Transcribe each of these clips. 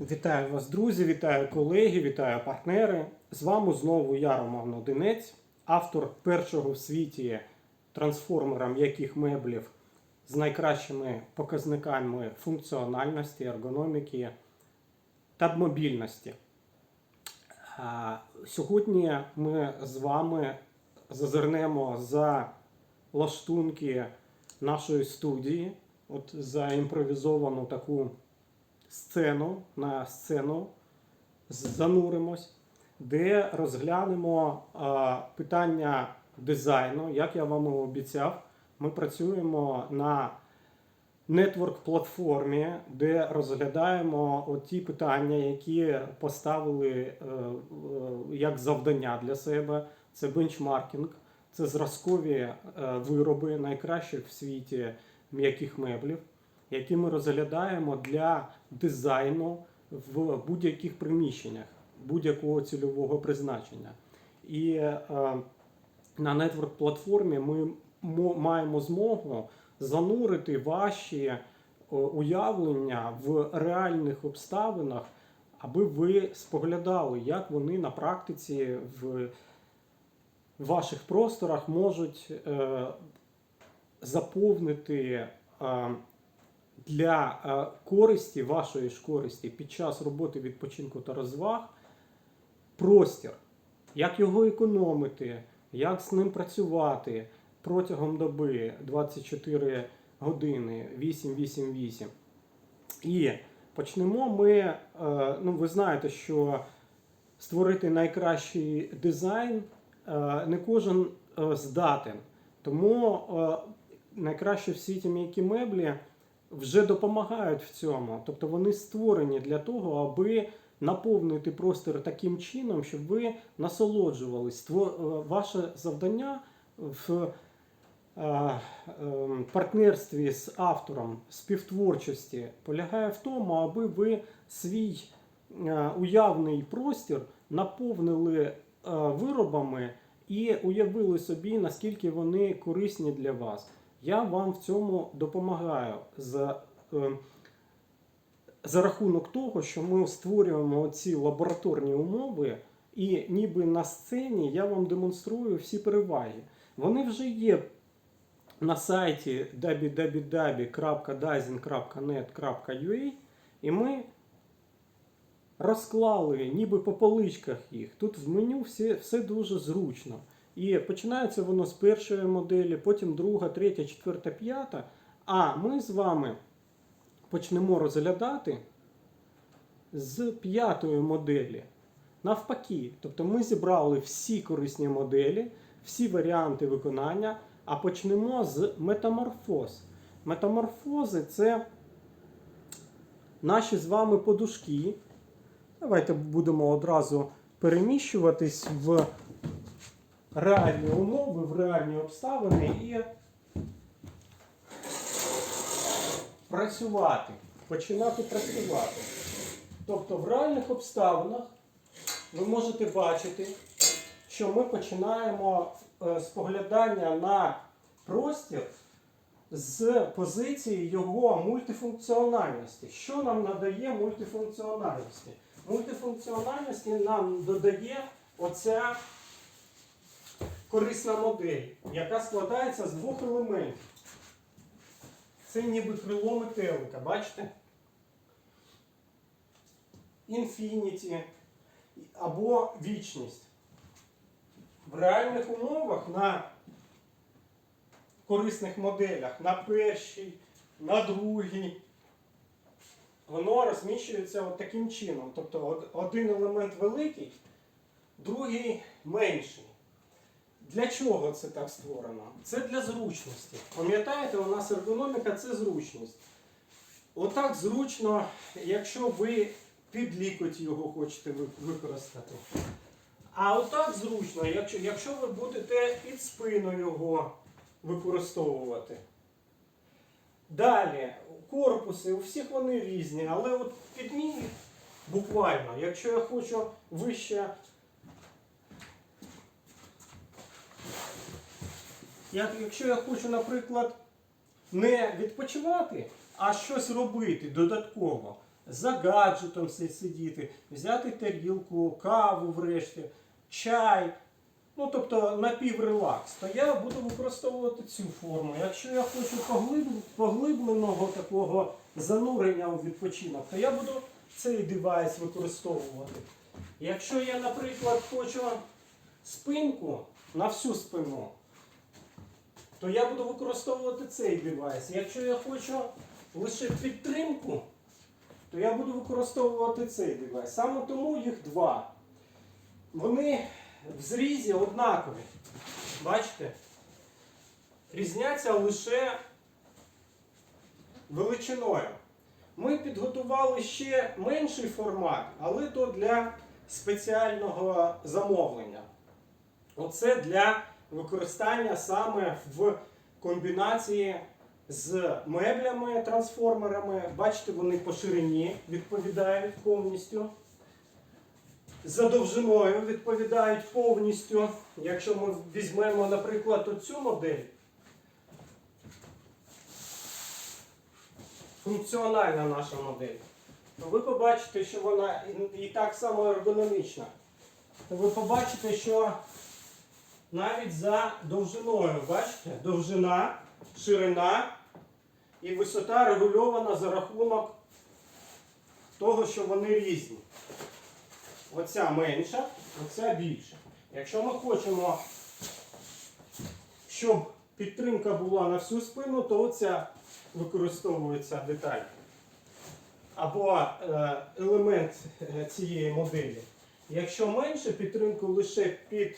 Вітаю вас, друзі, вітаю колеги, вітаю партнери. З вами знову я, Роман Одинець, автор першого в світі трансформера м'яких меблів з найкращими показниками функціональності, ергономіки та мобільності. Сьогодні ми з вами зазирнемо за лаштунки нашої студії, от за імпровізовану таку сцену на сцену зануримось, де розглянемо питання дизайну. Як я вам обіцяв, ми працюємо на нетворк-платформі, де розглядаємо ті питання, які поставили е, е, як завдання для себе. Це бенчмаркінг, це зразкові е, вироби найкращих в світі м'яких меблів які ми розглядаємо для дизайну в будь-яких приміщеннях будь-якого цільового призначення. І е, на нетворк-платформі ми маємо змогу занурити ваші е, уявлення в реальних обставинах, аби ви споглядали, як вони на практиці в ваших просторах можуть е, заповнити е, для е, користі, вашої ж користі під час роботи відпочинку та розваг простір, як його економити, як з ним працювати протягом доби 24 години 8-8-8. І почнемо ми, е, ну ви знаєте, що створити найкращий дизайн е, не кожен здатен. Тому найкраще в світі м'які меблі вже допомагають в цьому. Тобто вони створені для того, аби наповнити простір таким чином, щоб ви насолоджувались. Е, Ваше завдання в е, ем, партнерстві з автором співтворчості полягає в тому, аби ви свій е, уявний простір наповнили е, виробами і уявили собі, наскільки вони корисні для вас. Я вам в цьому допомагаю за, е, за рахунок того, що ми створюємо ці лабораторні умови, і ніби на сцені я вам демонструю всі переваги. Вони вже є на сайті www.dizing.net.ua і ми розклали ніби по поличках їх. Тут в меню все, все дуже зручно. І починається воно з першої моделі, потім друга, третя, четверта, п'ята. А ми з вами почнемо розглядати з п'ятої моделі. Навпаки, тобто ми зібрали всі корисні моделі, всі варіанти виконання, а почнемо з метаморфоз. Метаморфози це наші з вами подушки. Давайте будемо одразу переміщуватись в реальні умови, в реальні обставини і працювати, починати працювати. Тобто в реальних обставинах ви можете бачити, що ми починаємо е, споглядання на простір з позиції його мультифункціональності. Що нам надає мультифункціональності? Мультифункціональності нам додає оця корисна модель, яка складається з двох елементів. Це ніби крило метелика, бачите? Інфініті або вічність. В реальних умовах на корисних моделях на першій, на другій, воно розміщується от таким чином. Тобто один елемент великий, другий менший. Для чого це так створено? Це для зручності. Пам'ятаєте, у нас ергономіка це зручність. Отак зручно, якщо ви під лікоть його хочете використати. А отак зручно, якщо, якщо ви будете під спину його використовувати. Далі, корпуси, у всіх вони різні, але от під мій буквально, якщо я хочу вище Як, якщо я хочу, наприклад, не відпочивати, а щось робити додатково, за гаджетом сидіти, взяти тарілку, каву врешті, чай. Ну, тобто напіврелакс, то я буду використовувати цю форму. Якщо я хочу поглиб- поглибленого такого занурення у відпочинок, то я буду цей девайс використовувати. Якщо я, наприклад, хочу спинку на всю спину, то я буду використовувати цей девайс. Якщо я хочу лише підтримку, то я буду використовувати цей девайс. Саме тому їх два. Вони в зрізі однакові. Бачите? Різняться лише величиною. Ми підготували ще менший формат, але то для спеціального замовлення. Оце для використання саме в комбінації з меблями, трансформерами. Бачите, вони по ширині відповідають повністю. За довжиною відповідають повністю. Якщо ми візьмемо, наприклад, оцю модель, функціональна наша модель, то ви побачите, що вона і- так само ергономічна. То ви побачите, що навіть за довжиною, бачите, довжина, ширина і висота регульована за рахунок того, що вони різні. Оця менша, оця більша. Якщо ми хочемо, щоб підтримка була на всю спину, то оця використовується деталь. Або е, елемент е, цієї моделі. Якщо менше підтримку лише під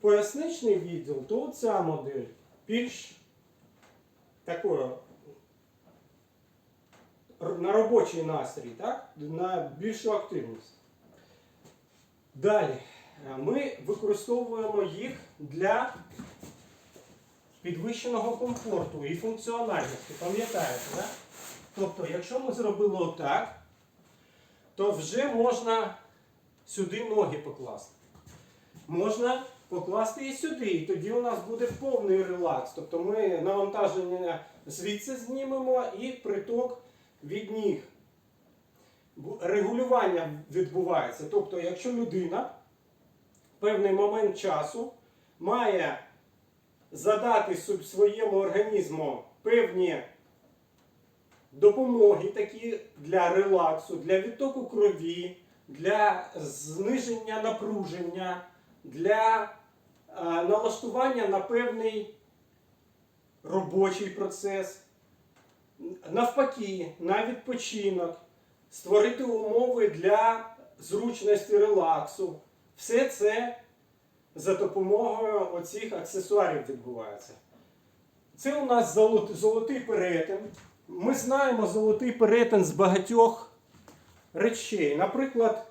поясничний відділ, то ця модель більш такою на робочий настрій, так? на більшу активність. Далі е, ми використовуємо їх для підвищеного комфорту і функціональності. Пам'ятаєте, так? Тобто, якщо ми зробили отак, то вже можна сюди ноги покласти. Можна покласти і сюди, і тоді у нас буде повний релакс. Тобто ми навантаження звідси знімемо і приток від ніг. Регулювання відбувається. Тобто, якщо людина в певний момент часу має задати своєму організму певні допомоги такі для релаксу, для відтоку крові, для зниження напруження, для е, налаштування на певний робочий процес, навпаки, на відпочинок, створити умови для зручності релаксу. Все це за допомогою оцих аксесуарів відбувається. Це у нас золотий перетин. Ми знаємо золотий перетин з багатьох речей. Наприклад,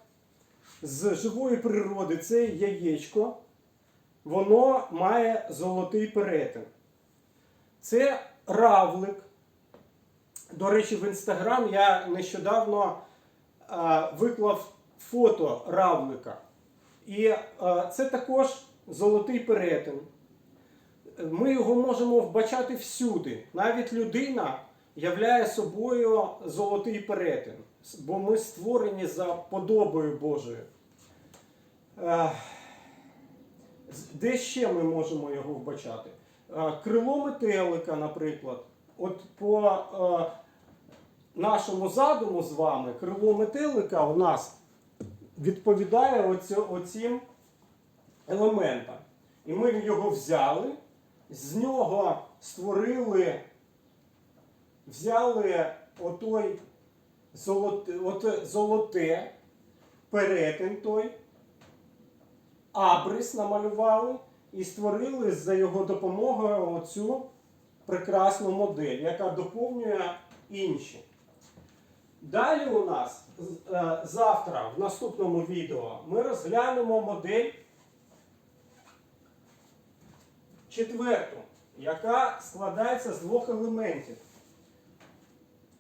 з живої природи це яєчко, воно має золотий перетин. Це равлик. До речі, в інстаграм я нещодавно а, виклав фото равлика. І е, це також золотий перетин. Ми його можемо вбачати всюди. Навіть людина являє собою золотий перетин, бо ми створені за подобою Божою. Е, Де ще ми можемо його вбачати? Е, Крило метелика, наприклад. От по е, нашому задуму з вами, крило метелика у нас відповідає оцю, оцім елементам. І ми його взяли, з нього створили, взяли отой золоте, оте золоте перетин той, абрис намалювали і створили за його допомогою оцю прекрасну модель, яка доповнює інші. Далі у нас е, завтра, в наступному відео, ми розглянемо модель четверту, яка складається з двох елементів.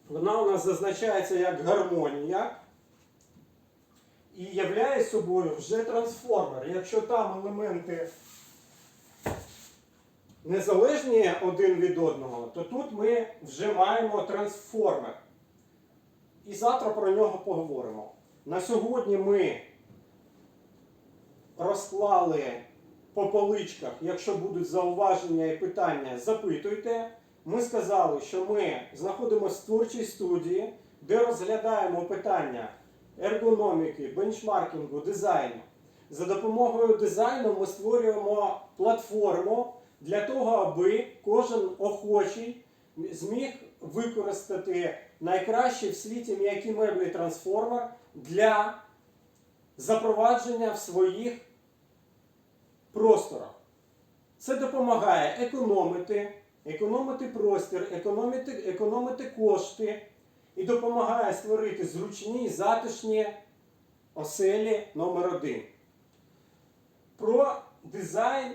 Вона у нас зазначається як гармонія і являє собою вже трансформер. Якщо там елементи незалежні один від одного, то тут ми вже маємо трансформер. і завтра про нього поговоримо. На сьогодні ми розклали по поличках, якщо будуть зауваження і питання, запитуйте. Ми сказали, що ми знаходимося в творчій студії, де розглядаємо питання ергономіки, бенчмаркінгу, дизайну. За допомогою дизайну ми створюємо платформу для того, аби кожен охочий зміг використати найкращий в світі м'які меблі трансформер для запровадження в своїх просторах. Це допомагає економити, економити простір, економити, економити кошти і допомагає створити зручні, затишні оселі номер один. Про дизайн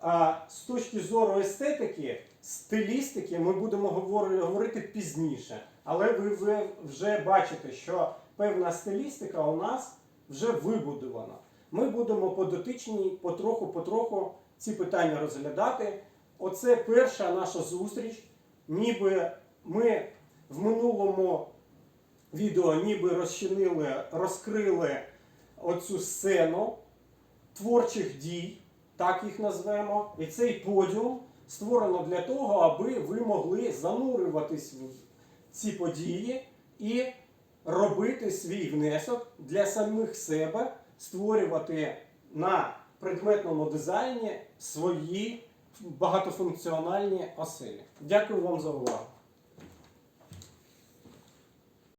а, з точки зору естетики, стилістики ми будемо говорити пізніше. Але ви, ви вже бачите, що певна стилістика у нас вже вибудована. Ми будемо по дотичній потроху-потроху ці питання розглядати. Оце перша наша зустріч. Ніби ми в минулому відео ніби розчинили, розкрили оцю сцену творчих дій, так їх назвемо. І цей подіум створено для того, аби ви могли занурюватись в ці події і робити свій внесок для самих себе, створювати на предметному дизайні свої багатофункціональні оселі. Дякую вам за увагу.